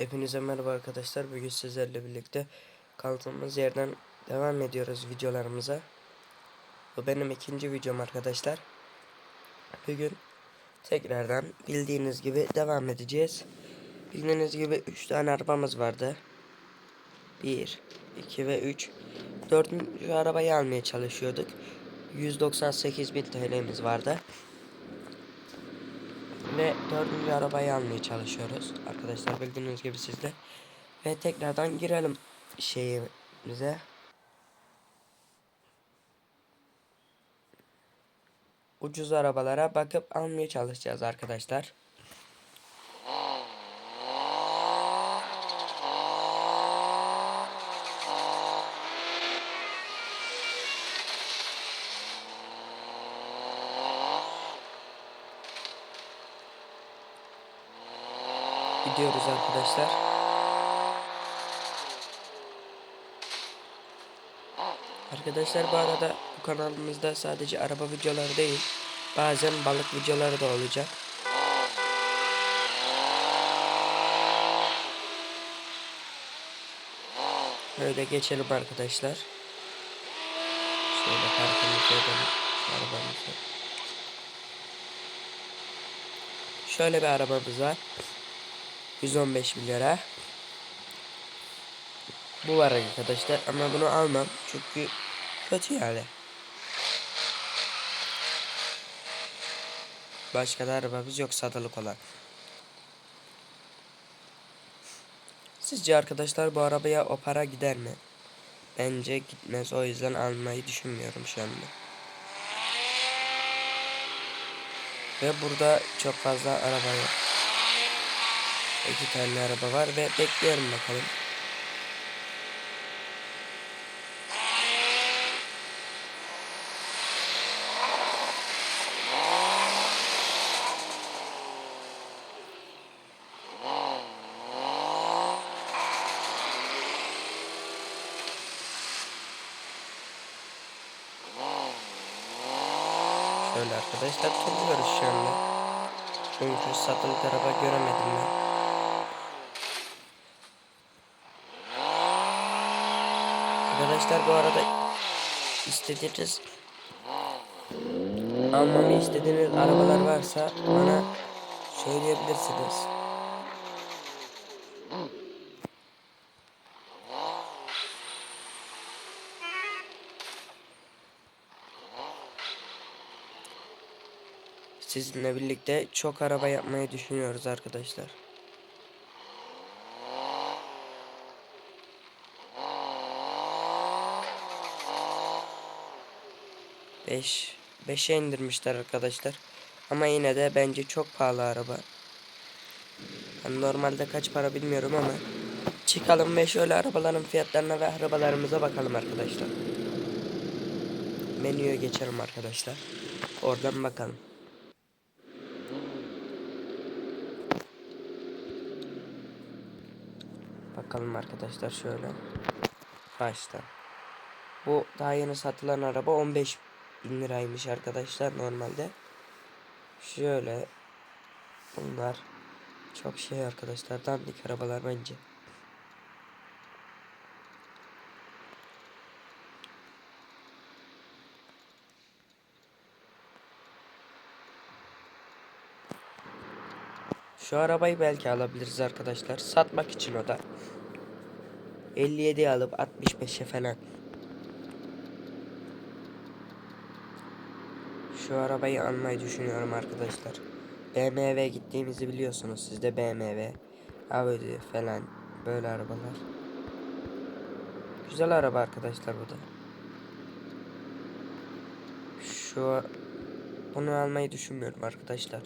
Hepinize merhaba arkadaşlar. Bugün sizlerle birlikte kaldığımız yerden devam ediyoruz videolarımıza. Bu benim ikinci videom arkadaşlar. Bugün tekrardan bildiğiniz gibi devam edeceğiz. Bildiğiniz gibi 3 tane arabamız vardı. 1, 2 ve 3. Dördüncü arabayı almaya çalışıyorduk. 198 bin TL'miz vardı. Ve dördüncü arabayı almaya çalışıyoruz. Arkadaşlar bildiğiniz gibi sizde. Ve tekrardan girelim şeyimize. Ucuz arabalara bakıp almaya çalışacağız arkadaşlar. Gidiyoruz arkadaşlar. Arkadaşlar bu arada bu kanalımızda sadece araba videoları değil, bazen balık videoları da olacak. Böyle geçelim arkadaşlar. Şöyle parkımızı edelim arabamızı. Şöyle bir arabamız var. 115 milyara. Bu var arkadaşlar ama bunu almam çünkü kötü yani. Başka da arabamız yok satılık olan. Sizce arkadaşlar bu arabaya o para gider mi? Bence gitmez o yüzden almayı düşünmüyorum şu anda. Ve burada çok fazla araba yok. İki tane araba var ve bekliyorum bakalım. Şöyle arkadaşlar turluyoruz şu anda. Çünkü satılık araba göremedim ben. Arkadaşlar bu arada istediğiniz almamı istediğiniz arabalar varsa bana söyleyebilirsiniz. Sizinle birlikte çok araba yapmayı düşünüyoruz arkadaşlar. Beş, beşe indirmişler arkadaşlar. Ama yine de bence çok pahalı araba. Yani normalde kaç para bilmiyorum ama çıkalım ve şöyle arabaların fiyatlarına ve arabalarımıza bakalım arkadaşlar. Menüye geçelim arkadaşlar. Oradan bakalım. Bakalım arkadaşlar şöyle. Başta. Bu daha yeni satılan araba 15 bin liraymış arkadaşlar normalde. Şöyle. Bunlar çok şey arkadaşlar. Dandik arabalar bence. Şu arabayı belki alabiliriz arkadaşlar. Satmak için o da. 57 alıp 65'e falan. Şu arabayı almayı düşünüyorum arkadaşlar. BMW gittiğimizi biliyorsunuz. Sizde BMW, Audi falan böyle arabalar. Güzel araba arkadaşlar bu da. Şu bunu almayı düşünmüyorum arkadaşlar.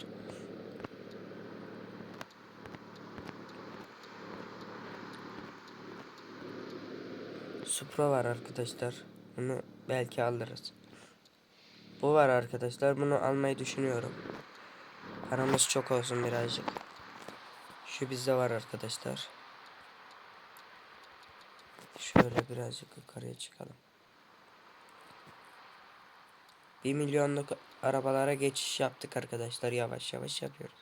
Supra var arkadaşlar. Bunu belki alırız. Bu var arkadaşlar. Bunu almayı düşünüyorum. Paramız çok olsun birazcık. Şu bizde var arkadaşlar. Şöyle birazcık yukarıya çıkalım. 1 milyonluk arabalara geçiş yaptık arkadaşlar. Yavaş yavaş yapıyoruz.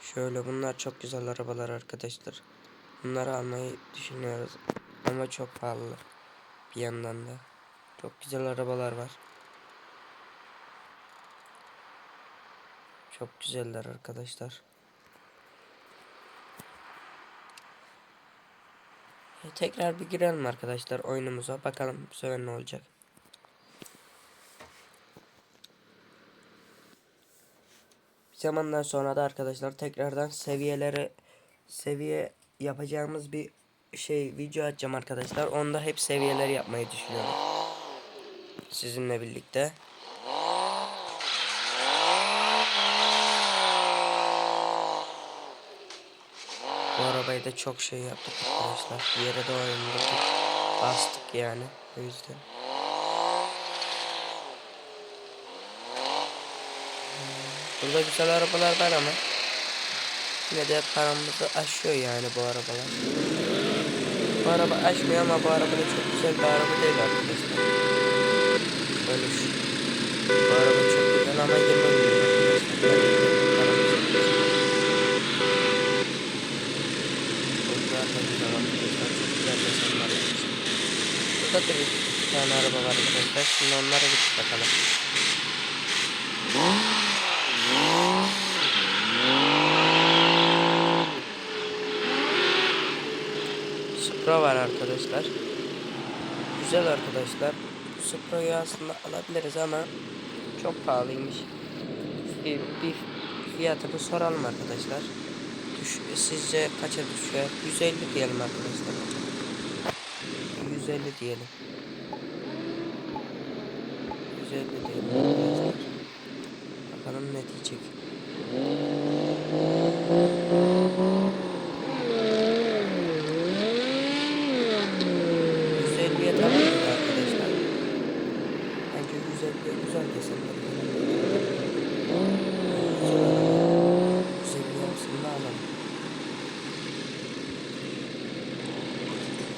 Şöyle bunlar çok güzel arabalar arkadaşlar. Bunları almayı düşünüyoruz. Ama çok pahalı. Bir yandan da. Çok güzel arabalar var. Çok güzeller arkadaşlar. E, tekrar bir girelim arkadaşlar oyunumuza. Bakalım bu sefer ne olacak. Bir zamandan sonra da arkadaşlar tekrardan seviyeleri seviye yapacağımız bir şey video açacağım arkadaşlar. Onda hep seviyeleri yapmayı düşünüyorum. Sizinle birlikte. Bu arabayı da çok şey yaptık arkadaşlar. Bir yere de oynadık. Bastık yani. O yüzden. Burada güzel arabalar var ama yine de paramızı aşıyor yani bu arabalar. Bu araba aşmıyor ama bu araba da çok güzel bir araba değil arkadaşlar. Böyle şu. Bu araba çok güzel ama 20 milyon arkadaşlar. Burada da bir tane araba var arkadaşlar. Şimdi onlara gidip bakalım. Supra var arkadaşlar. Güzel arkadaşlar. Supra'yı aslında alabiliriz ama çok pahalıymış. Bir, bir fiyatını soralım arkadaşlar. Düş, sizce kaça düşer? 150 diyelim arkadaşlar. 150 diyelim. 150 diyelim arkadaşlar. Bakalım ne diyecek.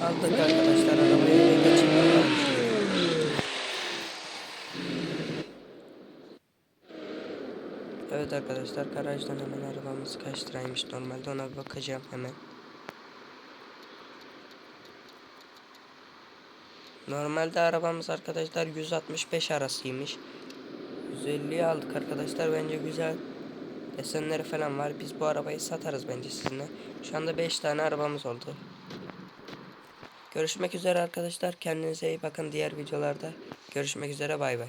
Aldık arkadaşlar arabaya geçip. Evet arkadaşlar garajdan hemen arabamız kaç liraymış normalde ona bakacağım hemen. Normalde arabamız arkadaşlar 165 arasıymış. 150'ye aldık arkadaşlar bence güzel. Desenleri falan var. Biz bu arabayı satarız bence sizinle. Şu anda 5 tane arabamız oldu. Görüşmek üzere arkadaşlar. Kendinize iyi bakın diğer videolarda. Görüşmek üzere bay bay.